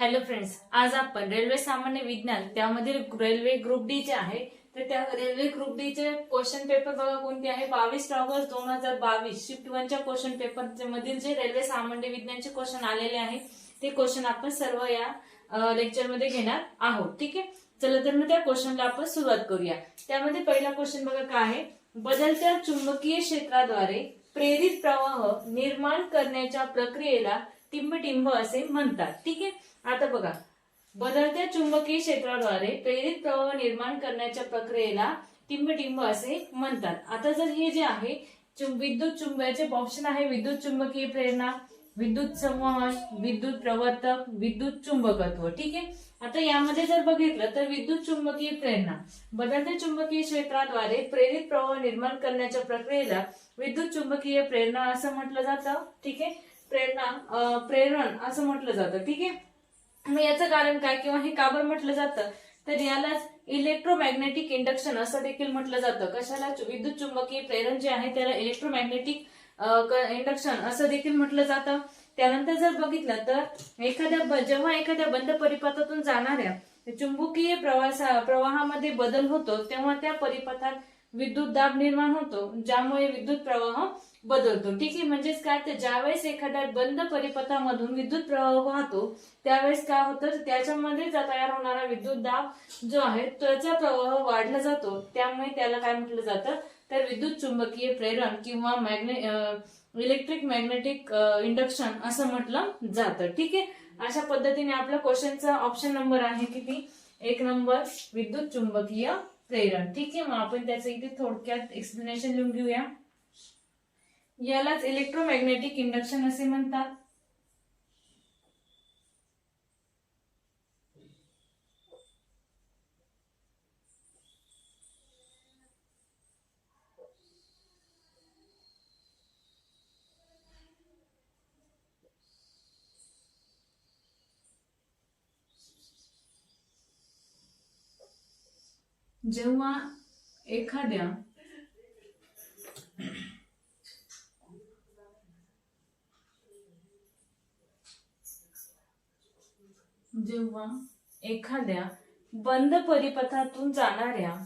Hello friends आज आपण railway सामान्य विज्ञान त्यामधील रेल्वे ग्रुप डी जे आहे तर त्या रेल्वे ग्रुप डी चे क्वेश्चन पेपर बघा कोणते आहे? बावीस ऑगस्ट दोन हजार बावीस शिफ्ट वनच्या क्वेश्चन पेपर मधील जे रेल्वे सामान्य विज्ञानचे क्वेश्चन आलेले आहे ते क्वेश्चन आपण सर्व या लेक्चरमध्ये घेणार आहोत. ठीक आहे? चला तर मग त्या क्वेश्चनला आपण सुरुवात करूया. त्यामध्ये पहिला क्वेश्चन बघा काय आहे? बदलत्या चुंबकीय क्षेत्राद्वारे प्रेरित प्रवाह निर्माण करण्याच्या प्रक्रियेला टिंबटिंब असे म्हणतात. ठीक आहे? आता बघा. बदलत्या चुंबकीय क्षेत्राद्वारे प्रेरित प्रवाह निर्माण करण्याच्या प्रक्रियेला टिंबटिंब असे म्हणतात. आता जर हे जे आहे विद्युत चुंबकाचे ऑप्शन आहे विद्युत चुंबकीय प्रेरणा विद्युत संवहन विद्युत प्रवर्तक विद्युत चुंबकत्व. ठीक आहे? आता यामध्ये जर बघितलं तर विद्युत चुंबकीय प्रेरणा. बदलत्या चुंबकीय क्षेत्राद्वारे प्रेरित प्रवाह निर्माण करण्याच्या प्रक्रियेला विद्युत चुंबकीय प्रेरणा असं म्हटलं जातं. ठीक आहे? प्रेरणा प्रेरण असं म्हटलं जातं. ठीक आहे? मग याचं कारण काय? किंवा हे का बरं म्हटलं जातं? तर यालाच इलेक्ट्रोमॅग्नेटिक इंडक्शन असं देखील म्हटलं जातं. कशाला? विद्युत चुंबकीय प्रेरण जे आहे त्याला इलेक्ट्रोमॅग्नेटिक इंडक्शन असं देखील म्हटलं जातं. त्यानंतर जर बघितलं तर एखाद्या ब- जेव्हा एखाद्या बंद परिपथातून जाणाऱ्या चुंबकीय प्रवासा प्रवाहामध्ये बदल होतो तेव्हा त्या परिपथात विद्युत दाब निर्माण होतो ज्यामुळे विद्युत प्रवाह बदलतो. ठीक आहे म्हणजेच काय तर ज्यावेळेस एखाद्या बंद परिपथामधून विद्युत प्रवाह वाहतो त्यावेळेस काय होतं? त्याच्यामध्ये तयार होणारा विद्युत दाब जो आहे त्याचा प्रवाह वाढला जातो. त्यामुळे त्याला काय म्हटलं जातं? तर विद्युत चुंबकीय प्रेरण किंवा मॅग्ने इलेक्ट्रिक मॅग्नेटिक इंडक्शन असं म्हटलं जातं. ठीक आहे? अशा पद्धतीने आपला क्वेश्चनचा ऑप्शन नंबर आहे किती? एक नंबर विद्युत चुंबकीय प्रेरण. ठीक आहे? मग आपण त्याचं इथे थोडक्यात एक्सप्लेनेशन लिहून घेऊया. यालाच इलेक्ट्रोमॅग्नेटिक इंडक्शन असे म्हणतात. जेव्हा एखाद्या जेव्हा एखाद्या बंद परिपथातून जाणाऱ्या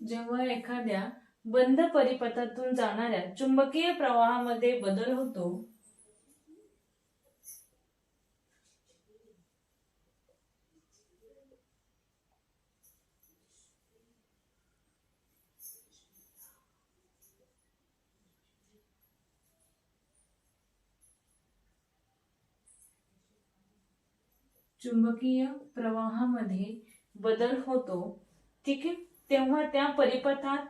जेव्हा एखाद्या बंद परिपथातून जाणाऱ्या चुंबकीय प्रवाहामध्ये बदल होतो चुंबकीय प्रवाहामध्ये बदल होतो. ठीक आहे तेव्हा त्या परिपथात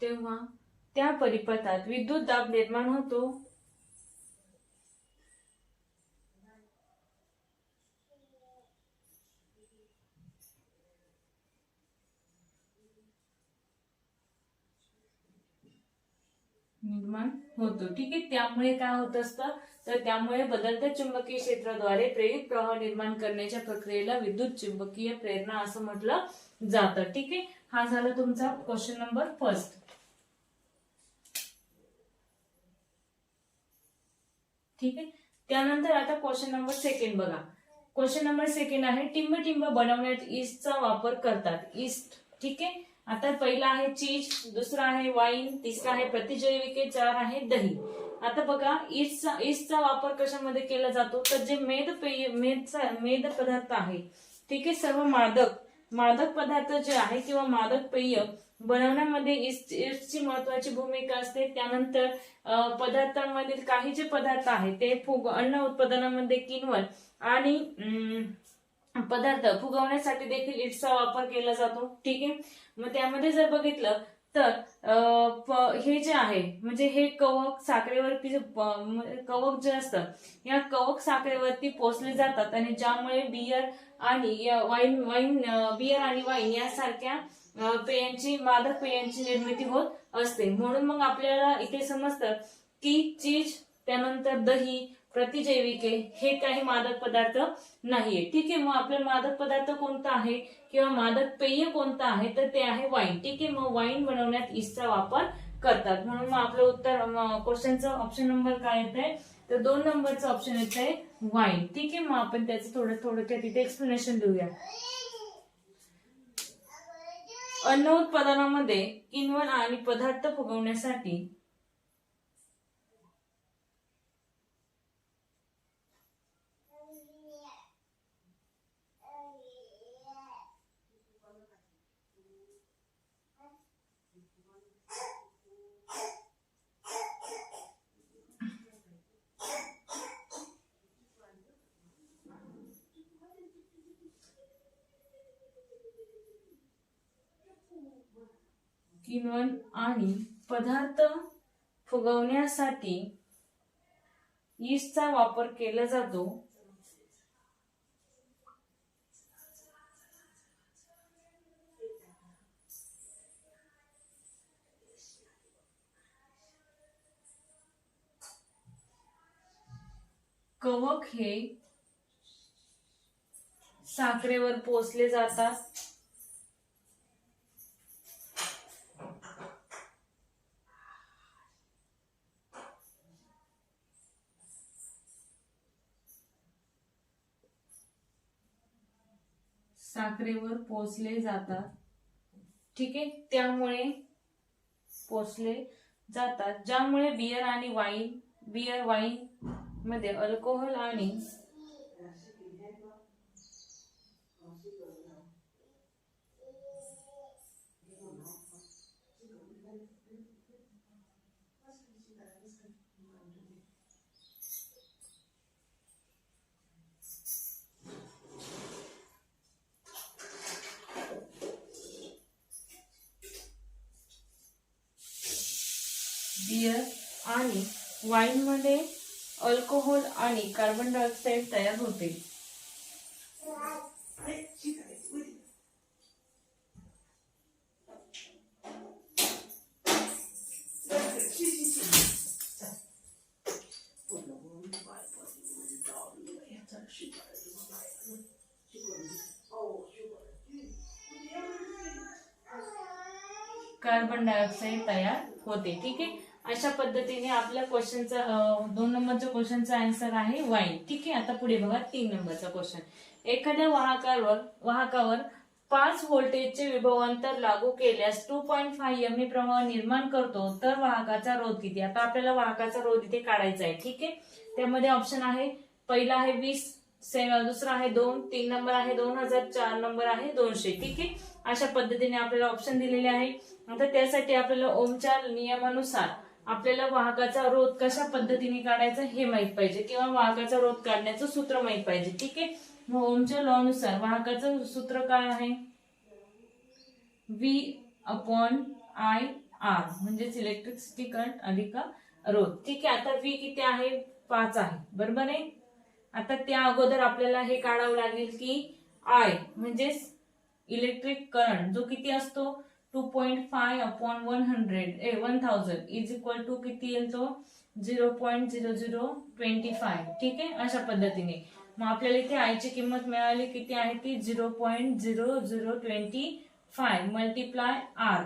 तेव्हा त्या परिपथात विद्युत दाब निर्माण होतो. निर्माण होतो. ठीक आहे? त्यामुळे काय होत असतं? तर त्यामुळे बदलत्या चुंबकीय क्षेत्राद्वारे प्रेरित प्रवाह निर्माण करण्याच्या प्रक्रियेला विद्युत चुंबकीय प्रेरणा असं म्हटलं जातं. ठीक आहे? हा झाला तुमचा क्वेश्चन नंबर फर्स्ट ठीक आहे? त्यानंतर आता क्वेश्चन नंबर सेकंड बघा. क्वेश्चन नंबर सेकंड आहे टिंब टिंब बनवण्यात ईस्टचा वापर करतात. ईस्ट ठीक आहे? आता पहिला आहे चीज दुसरा आहे वाईन तिसरा आहे प्रतिजैविके चार आहे दही. आता बघा ईस्टचा ईस्टचा वापर कशामध्ये केला जातो? तर जे मेद पेय मेदचा मेद पदार्थ आहे ठीक आहे सर्व मादक मादक पदार्थ जे आहे किंवा मादक पेय बनवण्यामध्ये ईस्ट ईस्टची महत्वाची भूमिका असते. त्यानंतर अं, पदार्थांमधील काही जे पदार्थ आहेत ते फुग अन्न उत्पादनामध्ये किनवल आणि अं, पदार्थ फुगवण्यासाठी देखील ईस्टचा वापर केला जातो ठीक आहे? मग त्यामध्ये जर बघितलं तर हे जे आहे म्हणजे हे कवक साखरेवरती जे म्हणजे कवक जे असतं या कवक साखरेवरती पोचले जातात आणि ज्यामुळे बियर आणि या वाईन वाईन बियर आणि वाईन यासारख्या पेयांची मादक पेयांची निर्मिती होत असते. म्हणून मग आपल्याला इथे समजतं की चीज त्यानंतर दही प्रतिजैविके हे काही मादक पदार्थ नाहीये. ठीक आहे मग आपलं मादक पदार्थ कोणता आहे? किंवा मादक पेय कोणतं आहे? तर ते आहे वाईन ठीक आहे मग वाईन बनवण्यात ईस्टचा वापर करतात. म्हणून मग आपलं उत्तर क्वेश्चनचं ऑप्शन नंबर काय येत आहे तर दोन नंबरचं ऑप्शन येत आहे वाईन ठीक आहे मग आपण त्याचं थोडं थोडक्यात तिथे एक्सप्लेनेशन देऊया. अन्न उत्पादनामध्ये किण्वन आणि पदार्थ फुगवण्यासाठी किण्वन आणि पदार्थ फुगवण्यासाठी यीस्टचा वापर केला जातो. कवक हे साखरेवर पोचले जातात. साखरेवर पोचले जातात. ठीक आहे? त्यामुळे पोचले जातात. ज्यामुळे बियर आणि वाईन बियर वाईन मध्ये अल्कोहोल आणि बियर आणि वाईनमध्ये अल्कोहोल कार्बन डायऑक्साईड तयार होते. कार्बन डाइऑक्साइड तैयार होते ठीक आहे? अशा पद्धतीने आपल्या क्वेश्चनचा दोन नंबरच्या क्वेश्चनचा आन्सर आहे वाईन ठीक आहे? आता पुढे बघा तीन नंबरचा क्वेश्चन एखाद्या वाहकावर वाहकावर पाच व्होल्टेजचे विभवांतर लागू केल्यास टू पॉईंट फाय एम प्रवाह निर्माण करतो तर वाहकाचा रोध किती? आता आपल्याला वाहकाचा रोध इथे काढायचा आहे. ठीक आहे? त्यामध्ये ऑप्शन आहे पहिला आहे वीस से- दुसरा आहे दोन तीन नंबर आहे दोन हजार चार नंबर आहे दोनशे. ठीक आहे? अशा पद्धतीने आपल्याला ऑप्शन दिलेले आहे. आता त्यासाठी आपल्याला ओमच्या नियमानुसार आपल्याला वाहकाचा रोध कशा पद्धतीने काढायचा हे माहीत पाहिजे किंवा वाहकाचा रोध काढण्याचं सूत्र माहीत पाहिजे. ठीक आहे? मग ओमच्या लॉ नुसार वाहकाचं सूत्र काय आहे? व्ही अपॉन आय आर म्हणजेच इलेक्ट्रिसिटी करंट अधिक रोध ठीक आहे? आता व्ही किती आहे? पाच आहे. बरोबर आहे? आता त्या अगोदर आपल्याला हे काढावं लागेल की आय म्हणजेच इलेक्ट्रिक करंट जो किती असतो? Two point five upon one hundred a one thousand is equal to किती येईल तो zero point zero zero twenty five ठीक आहे? अशा पद्धतीने. मग आपल्याला इथे आयची किंमत मिळाली किती आहे ती? Zero point zero zero twenty five multiply R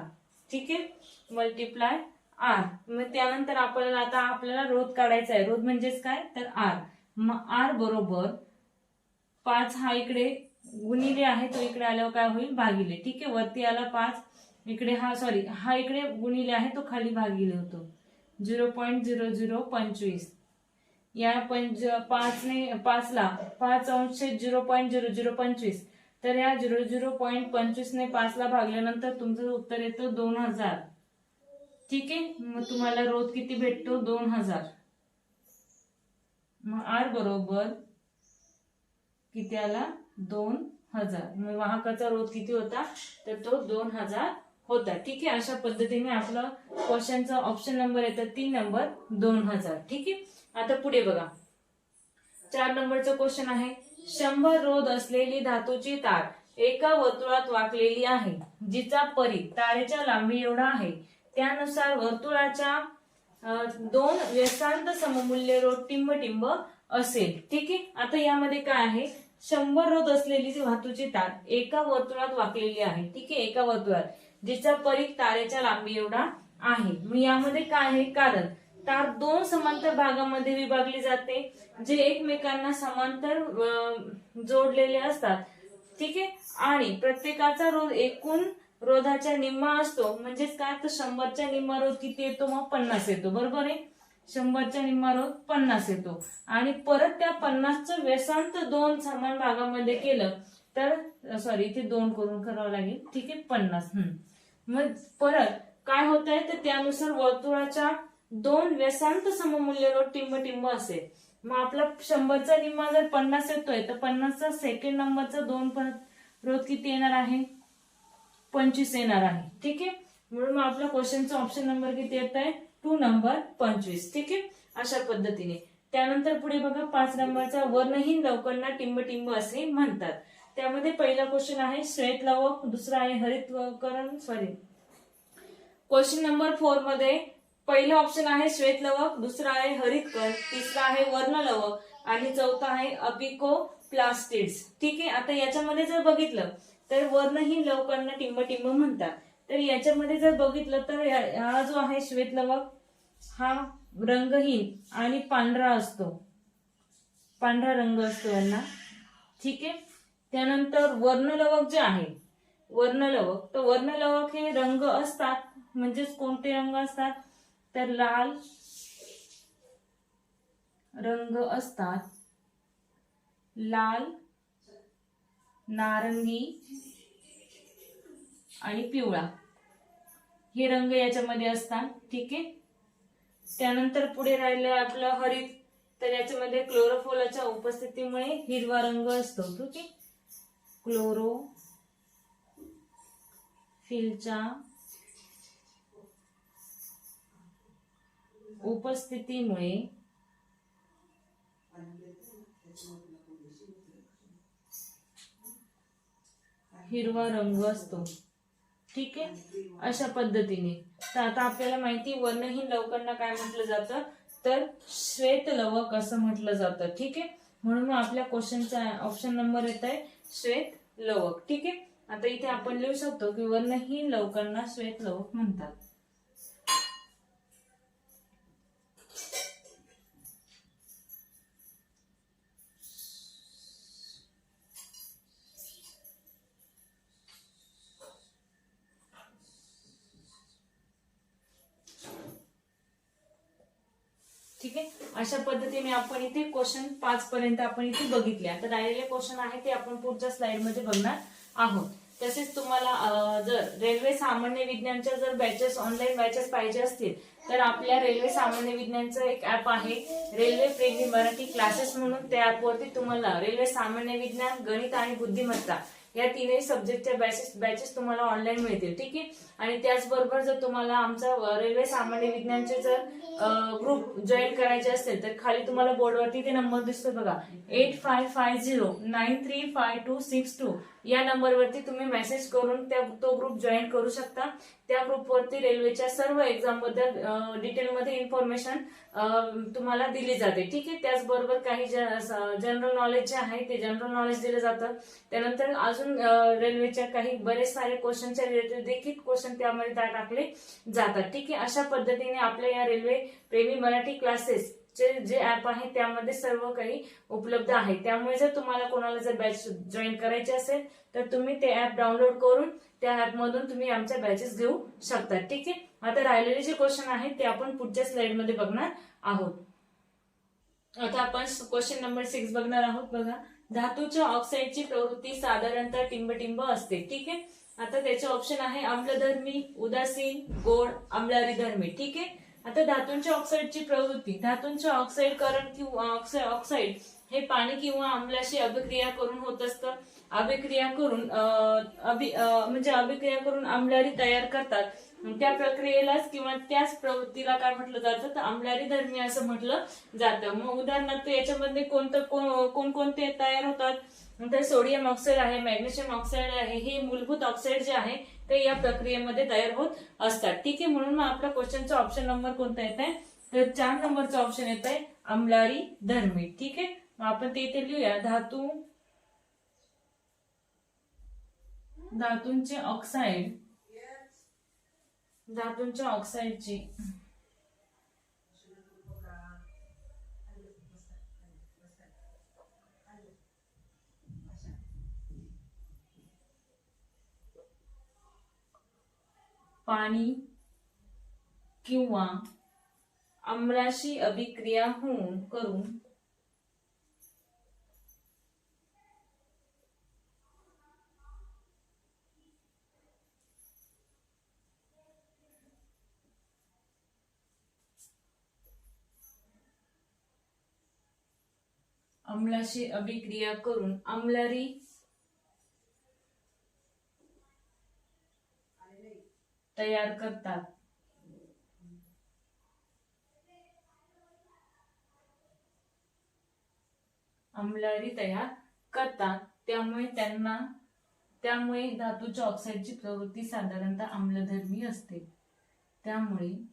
ठीक आहे? मल्टिप्लाय आर मग त्यानंतर आपल्याला आता आपल्याला रोध काढायचा आहे. रोध म्हणजेच काय? तर आर मग आर बरोबर पाच हा इकडे गुणिले आहे तो इकडे आल्यावर काय होईल? भागिले. ठीक आहे? वरती आला पाच. इकडे हा सॉरी हा इकडे गुणिले आहे तो खाली भागिले होतो. झिरो पॉईंट झिरो झिरो पंचवीस. या पंच पाचने पाचला पाच अंश झिरो पॉईंट झिरो झिरो पंचवीस. तर या झिरो झिरो पॉईंट पंचवीसने पाचला भागल्यानंतर तुमचं उत्तर येतं दोन हजार. ठीक आहे? मग तुम्हाला रोज किती भेटतो? दोन हजार. मग आर बरोबर किती आला? दोन हजार. मग वाहकाचा रोध किती होता? तर तो दोन हजार होता ठीक आहे? अशा पद्धतीने आपलं क्वेश्चनचा ऑप्शन नंबर येतात तीन नंबर दोन हजार. ठीक आहे? आता पुढे बघा. चार नंबरचं क्वेश्चन आहे. शंभर रोध असलेली धातूची तार एका वर्तुळात वाकलेली आहे जिचा परी तारेच्या लांबी एवढा आहे. त्यानुसार वर्तुळाच्या दोन व्यसांत सममूल्य रोध टिंब टिंब असेल. ठीक आहे? आता यामध्ये काय आहे? शंभर रोध असलेली जी धातूची तार एका वर्तुळात वाकलेली आहे. ठीक आहे? एका वर्तुळात. जिचा परीख तारेच्या लांबी एवढा आहे. मग यामध्ये काय आहे? कारण तार दोन समांतर भागामध्ये विभागली जाते जे एकमेकांना समांतर जोडलेले असतात. ठीक आहे? आणि प्रत्येकाचा रोध एकूण रोधाच्या निम्मा असतो. म्हणजेच काय? तर शंभरच्या निम्मा रोध किती येतो? मग पन्नास येतो. बरोबर आहे? शंभरच्या निम्मा रोध पन्नास येतो. आणि परत त्या पन्नासचं व्यसांत दोन समान भागामध्ये केलं तर सॉरी इथे दोन करून करावं लागेल. ठीक आहे? पन्नास. हम्म. मग परत काय होत आहे तर त्यानुसार वर्तुळाच्या दोन व्यसांत सममूल्य रोध टिंब टिंब असेल मग आपला शंभरचा निम्मा जर पन्नास येतोय तर पन्नासचा सेकंड नंबरचा दोन परत रोध किती येणार आहे? पंचवीस येणार आहे. ठीक आहे? म्हणून मग आपल्या क्वेश्चनचा ऑप्शन नंबर किती येत आहे टू नंबर पंचवीस. ठीक आहे? अशा पद्धतीने. त्यानंतर पुढे बघा पाच नंबरचा वर्णहीन लवकरना टिंब टिंब असे म्हणतात. त्यामध्ये पहिला क्वेश्चन आहे श्वेत लवक दुसरा आहे हरितकरण सॉरी क्वेश्चन नंबर फोरमध्ये पहिलं ऑप्शन आहे श्वेत लवक दुसरा आहे हरितकर तिसरा आहे वर्ण लवक आणि चौथा आहे अपिको प्लास्टिड्स ठीक आहे आता याच्यामध्ये जर बघितलं तर वर्णहीन लवकांना टिंब टिंब म्हणतात. तर याच्यामध्ये जर बघितलं तर हा जो आहे श्वेत लवक हा रंगहीन आणि पांढरा असतो. पांढरा रंग असतो यांना. ठीक आहे? त्यानंतर वर्णलवक जे आहे वर्णलवक तर वर्णलवक हे रंग असतात म्हणजेच कोणते रंग असतात? तर लाल रंग असतात. लाल नारंगी आणि पिवळा. हे रंग याच्यामध्ये असतात ठीक आहे? त्यानंतर पुढे राहिलं आपलं हरित तर याच्यामध्ये क्लोरोफोलाच्या उपस्थितीमुळे हिरवा रंग असतो ठीक आहे? क्लोरो फिलच्या उपस्थितीमुळे हिरवा रंग असतो. ठीक आहे? अशा पद्धतीने. तर आता आपल्याला माहिती वर्णहीन लवकांना काय म्हटलं जातं? तर श्वेत लवक असं म्हटलं जातं. ठीक आहे? म्हणून मग आपल्या क्वेश्चनचा ऑप्शन नंबर येत आहे श्वेत लवक. ठीक आहे? आता इथे आपण लिहू शकतो की वर्णहीन लवकांना श्वेत लवक म्हणतात ठीक आहे मी आपण इथे क्वेश्चन पाच पर्यंत आपण इथे बघितले. आता राहिलेले क्वेश्चन आहे ते आपण पुढच्या स्लाइडमध्ये बघणार आहोत. तसेच तुम्हाला जर रेल्वे सामान्य विज्ञानच्या जर बॅचेस ऑनलाईन बॅचेस पाहिजे असतील तर आपल्या रेल्वे सामान्य विज्ञानचं एक ऍप आहे. रेल्वे प्रेमी मराठी क्लासेस म्हणून त्या ऍपवरती तुम्हाला रेल्वे सामान्य विज्ञान गणित आणि बुद्धिमत्ता या तीनही सब्जेक्टच्या बॅचेस बॅचेस तुम्हाला ऑनलाईन मिळतील ठीक आहे? आणि त्याचबरोबर जर तुम्हाला आमचा रेल्वे सामान्य विज्ञानचे जर ग्रुप जॉईन करायचे असेल तर खाली तुम्हाला बोर्डवरती ते नंबर दिसतो बघा. Eight five five zero nine three five two six two या नंबरवरती तुम्ही मेसेज करून त्या तो ग्रुप जॉईन करू शकता. त्या ग्रुपवरती रेल्वेच्या सर्व एक्झामबद्दल डिटेलमध्ये इन्फॉर्मेशन तुम्हाला दिली जाते. ठीक आहे? त्याचबरोबर काही जनरल नॉलेज जे आहे ते जनरल नॉलेज दिलं जातं. त्यानंतर अजून रेल्वेच्या काही बरेच सारे क्वेश्चनच्या रिलेटेड देखील क्वेश्चन त्यामध्ये टाकले जातात. ठीक आहे? अशा पद्धतीने आपल्या या रेल्वे प्रेमी मराठी क्लासेस चे जे ऍप आहे त्यामध्ये सर्व काही उपलब्ध आहे. त्यामुळे जर तुम्हाला कोणाला जर बॅच जॉईन करायची असेल तर तुम्ही ते ऍप डाउनलोड करून त्या ऍपमधून तुम्ही आमच्या बॅचेस घेऊ शकता. ठीक आहे? आता राहिलेले जे क्वेश्चन आहेत ते आपण पुढच्या स्लाइडमध्ये बघणार आहोत. आता आपण क्वेश्चन नंबर सिक्स बघणार आहोत बघा. धातूच्या ऑक्साईडची प्रवृत्ती साधारणतः टिंबटिंब असते. ठीक आहे? आता त्याचे ऑप्शन आहे आम्लधर्मी उदासीन गोड आम्लारी धर्मी ठीक आहे? आता धातूंच्या ऑक्साईडची प्रवृत्ती. धातूंचे ऑक्साईड करण किंवा ऑक्साईड हे पाणी किंवा आम्लाशी अभिक्रिया करून होत असतं. अभिक्रिया करून अभि म्हणजे अभिक्रिया करून आमलारी तयार करतात. त्या प्रक्रियेलाच किंवा त्याच प्रवृत्तीला काय म्हटलं जातं? तर आमलारी धर्मी असं म्हटलं जातं. मग उदाहरणार्थ याच्यामध्ये कोणतं कोण- कोणकोणते तयार होतात? तर सोडियम ऑक्साईड आहे मॅग्नेशियम ऑक्साईड आहे हे मूलभूत ऑक्साईड जे आहे ते या प्रक्रियेमध्ये तयार होत असतात. ठीक आहे म्हणून मग आपल्या क्वेश्चनचा ऑप्शन नंबर कोणता येत आहे तर चार नंबरचा ऑप्शन येत आहे अमलारी धर्मी. ठीक आहे मग आपण ते इथे लिहूया. धातू धातूंचे ऑक्साईड धातूंच्या ऑक्साईडची पाणी किंवा आम्लाशी अभिक्रिया होऊन करून अम्लाशी अभिक्रिया करून आम्लारी तयार करतात. आम्लारी तयार करतात. त्यामुळे त्यांना त्यामुळे धातूच्या ऑक्साईडची प्रवृत्ती साधारणतः आम्लधर्मी असते. त्यामुळे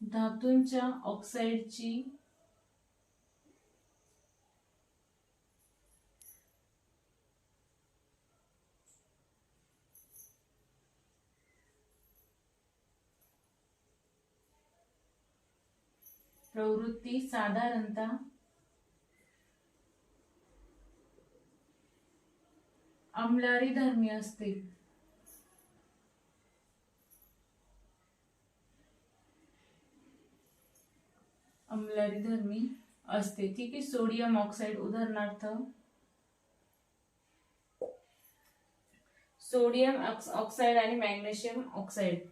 धातूंच्या ऑक्साईडची प्रवृत्ती साधारणतः अंमलारी धर्मी असते. अम्लारी धर्मी असते. ठीक आहे सोडियम ऑक्साईड उदाहरणार्थ सोडियम ऑक्साईड आणि मॅग्नेशियम ऑक्साईड.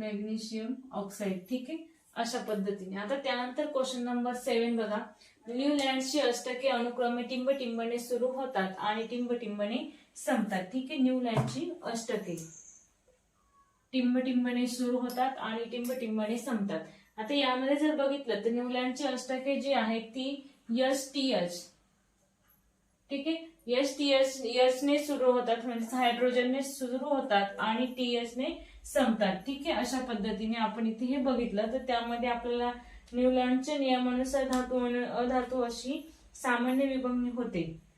मॅग्नेशियम ऑक्साईड ठीक आहे? अशा पद्धतीने. आता त्यानंतर क्वेश्चन नंबर सेव्हन बघा. न्यूलँडची अष्टके अनुक्रमे टिंब टिंबणे सुरू होतात आणि टिंब टिंबणे संपतात ठीक आहे? न्यूलँडची अष्टके. टिंब टिंबणे सुरू होतात आणि टिंब टिंबणे संपतात. आता यामध्ये जर बघितलं तर न्यूलँडची अष्टके जी आहेत ती यस टी एच ठीक आहे? एस टी एस यशने ने सुरू होतात म्हणजे हायड्रोजनने सुरू होतात आणि टी एस ने संपतात. ठीक आहे? अशा पद्धतीने आपण इथे हे बघितलं. तर त्यामध्ये आपल्याला न्यूलँडच्या नियमानुसार धातू अधातू अशी सामान्य विभागणी होते.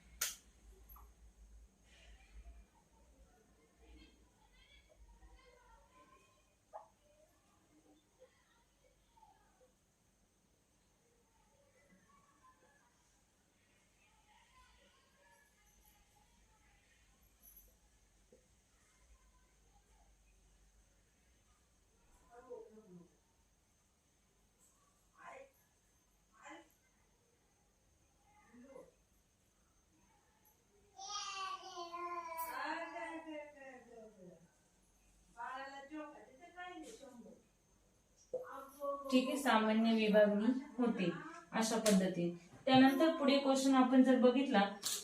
ठीक आहे सामान्य विभागणी होते अशा पद्धतीने त्यानंतर पुढे क्वेश्चन आपण जर बघितला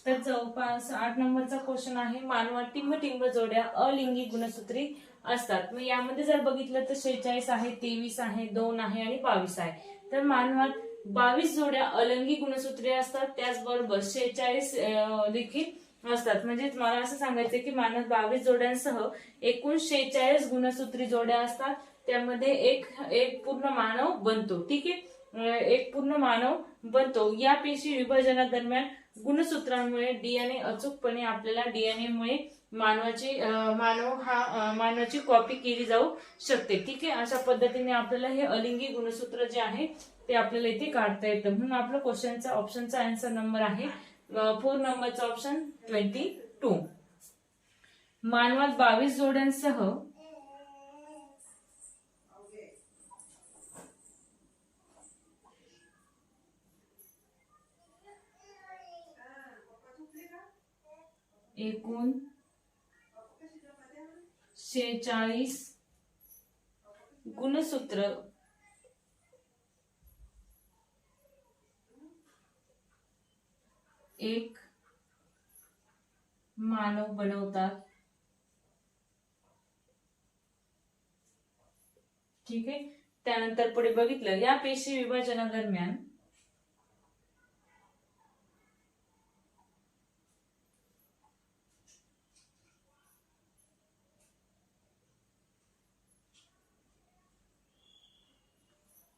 तर जवळपास आठ नंबरचा क्वेश्चन आहे मानवात टिंब टिंब जोड्या अलिंगी गुणसूत्री असतात. मग यामध्ये जर बघितलं तर शेहेचाळीस आहे तेवीस आहे दोन आहे आणि बावीस आहे. तर मानवात बावीस जोड्या अलंगी गुणसूत्रे असतात त्याचबरोबर शेहेचाळीस देखील असतात. म्हणजे मला असं सांगायचं की मानवात बावीस जोड्यांसह एकूण शेहेचाळीस गुणसूत्री जोड्या असतात. त्यामध्ये एक एक पूर्ण मानव बनतो. ठीक आहे? एक पूर्ण मानव बनतो. या पेशी विभाजनादरम्यान गुणसूत्रांमुळे डीएनए अचूकपणे आपल्याला डीएनए मुळे मानवाची मानव हा मानवाची कॉपी केली जाऊ शकते. ठीक आहे? अशा पद्धतीने आपल्याला हे अलिंगी गुणसूत्र जे आहे ते आपल्याला इथे काढता येतं. म्हणून आपलं क्वेश्चनचा ऑप्शनचा आन्सर नंबर आहे फोर नंबरचा ऑप्शन ट्वेंटी टू मानवात बावीस जोड्यांसह एकूण शेचाळीस गुणसूत्र. एक मानव बनवतात. ठीक आहे? त्यानंतर पुढे बघितलं या पेशी विभाजना दरम्यान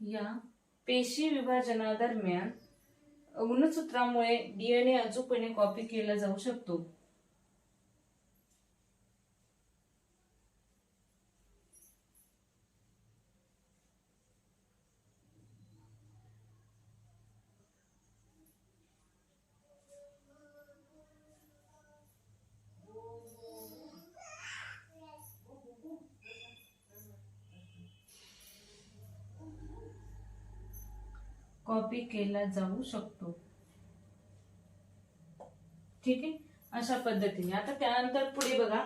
या पेशी विभाजनादरम्यान गुणसूत्रामुळे डीएनए अचूकपणे कॉपी केला जाऊ शकतो. कॉपी केला जाऊ शकतो. ठीक आहे? अशा पद्धतीने. आता त्यानंतर पुढे बघा.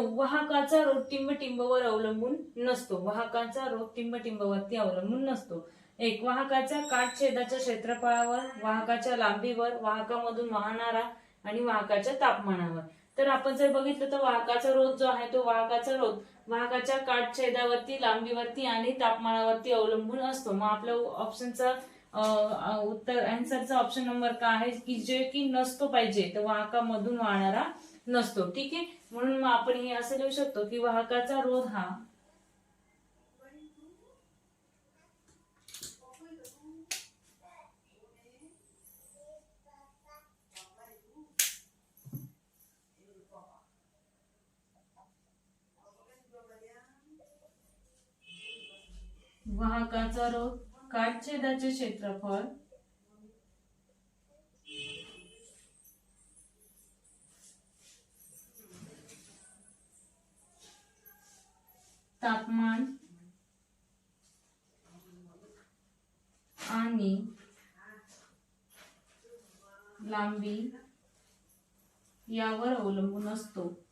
वाहकाचा रोग टिंबटिंबवर अवलंबून नसतो. वाहकाचा रोग टिंबटिंबवरती अवलंबून नसतो. एक वाहकाच्या काठछेदाच्या क्षेत्रफळावर वाहकाच्या लांबीवर वाहकामधून वाहणारा आणि वाहकाच्या तापमानावर. तर आपण जर बघितलं तर वाहकाचा रोध जो आहे तो वाहकाचा रोध वाहकाच्या काठछेदावरती लांबीवरती आणि तापमानावरती अवलंबून असतो. मग आपल्या ऑप्शनचा उत्तर अँसरचा ऑप्शन नंबर का आहे? की जे की नसतो पाहिजे तर वाहकामधून वाहणारा नसतो. ठीक आहे? म्हणून मग आपण हे असं लिहू शकतो की वाहकाचा रोध हा वाहकाचा रोध काठछेदाचे क्षेत्रफळ? तापमान? आणि लांबी? यावर अवलंबून असतो.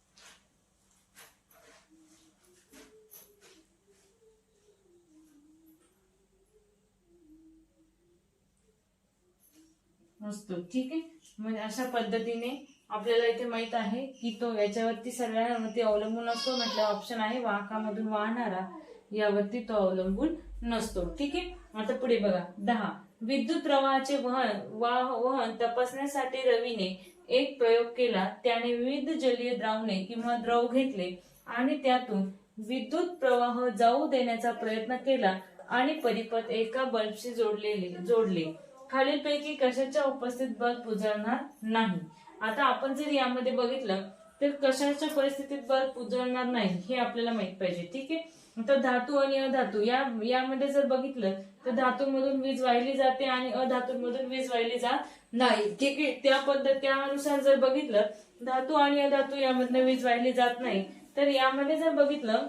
असतो ठीक आहे? म्हणजे अशा पद्धतीने आपल्याला इथे माहीत आहे की तो याच्यावरती सगळ्यांवरती अवलंबून असतो. म्हटलं ऑप्शन आहे वाहकामधून वाहणारा. यावरती तो अवलंबून नसतो. ठीक आहे? आता पुढे बघा. दहा. विद्युत प्रवाहाचे वहन वाह वहन तपासण्यासाठी रवीने एक प्रयोग केला. त्याने विविध जलीय द्रावणे किंवा द्रव घेतले आणि त्यातून विद्युत प्रवाह जाऊ देण्याचा प्रयत्न केला आणि परिपथ एका बल्बशी जोडलेले जोडले. खालीलपैकी कशाच्या उपस्थित बल्ब पुजळणार नाही? आता आपण जर यामध्ये बघितलं तर कशाच्या परिस्थितीत बल्ब पुजळणार नाही हे आपल्याला माहीत पाहिजे ठीक आहे? तर धातू आणि अधातू या यामध्ये जर बघितलं तर धातूमधून वीज वाहिली जाते आणि अधातूमधून वीज वाहिली जात नाही ठीक आहे? त्या पद्धत त्यानुसार जर बघितलं धातू आणि अधातू यामधनं वीज वाहिली जात नाही तर यामध्ये जर बघितलं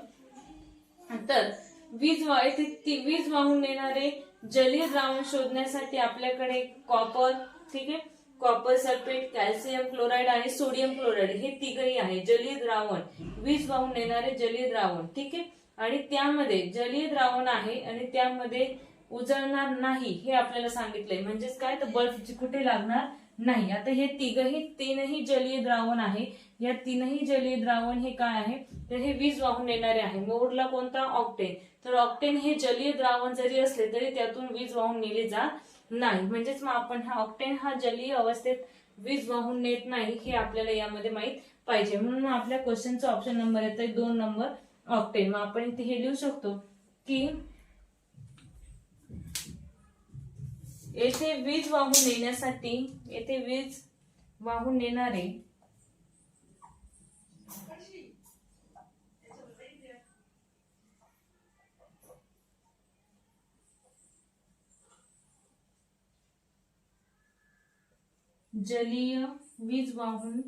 तर वीज वा ती वीज वाहून नेणारे जलीय द्रावण शोधण्यासाठी आपल्याकडे कॉपर ठीक आहे? कॉपर सल्फेट कॅल्शियम क्लोराईड आणि सोडियम क्लोराईड हे तिघही आहे जलीय द्रावण वीज वाहून नेणारे जलीय द्रावण ठीक आहे? आणि त्यामध्ये जलीय द्रावण आहे आणि त्यामध्ये उजळणार नाही हे आपल्याला सांगितलंय. म्हणजेच काय? तर बल्ब कुठे लागणार नाही. आता हे तिघही तीनही जलीय द्रावण आहे. या तीनही जलीय द्रावण हे काय आहे? तर हे वीज वाहून नेणारे आहे. मोडला कोणता ऑक्टेन तर ऑक्टेन हे जलीय द्रावण जरी असले तरी त्यातून वीज वाहून नेली जात नाही. म्हणजेच मग आपण हा ऑक्टेन हा जलीय अवस्थेत वीज वाहून नेत नाही हे आपल्याला यामध्ये माहीत पाहिजे. म्हणून मग आपल्या क्वेश्चनचा ऑप्शन नंबर येतोय दोन नंबर ऑक्टेन मग आपण इथे हे लिहू शकतो की येथे वीज वाहून नेण्यासाठी येथे वीज वाहून नेणारे जलीय वीज वाहून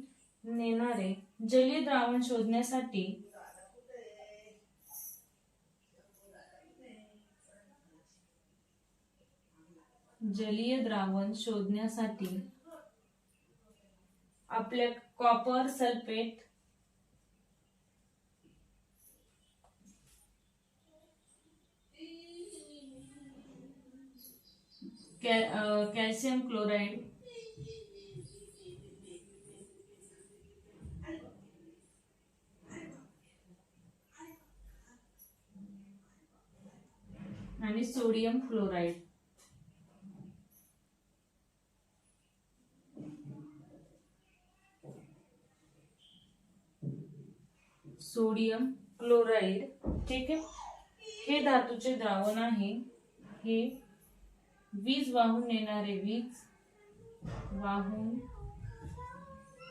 नेणारे जलीय द्रावण शोधण्यासाठी जलीय द्रावण शोधण्यासाठी आपल्या कॉपर सल्फेट कॅ- कॅल्शियम क्लोराईड आणि सोडियम क्लोराईड सोडियम क्लोराईड ठीक आहे? हे धातूचे द्रावण आहे. हे वीज वाहून नेणारे वीज वाहून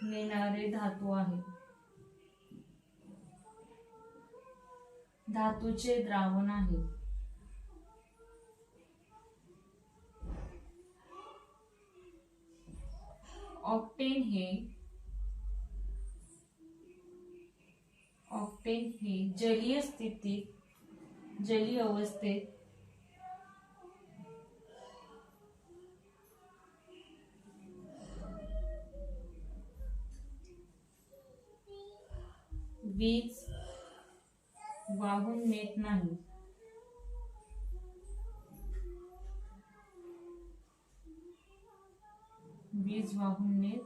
नेणारे धातू आहे. धातूचे द्रावण आहे. ऑक्टेन हे ऑक्टेन हे जलीय स्थितीत जलीय अवस्थेत वीज वाहून नेत नाही. वीज वाहून नेत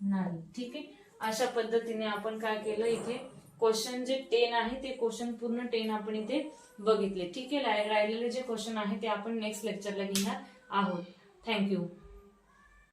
नाही. ठीक आहे? अशा पद्धतीने आपण काय केलं इथे? क्वेश्चन जे टेन आहे ते क्वेश्चन पूर्ण टेन आपण इथे बघितले. ठीक आहे? राहिलेले जे क्वेश्चन आहे ते आपण नेक्स्ट लेक्चरला घेणार आहोत. थँक्यू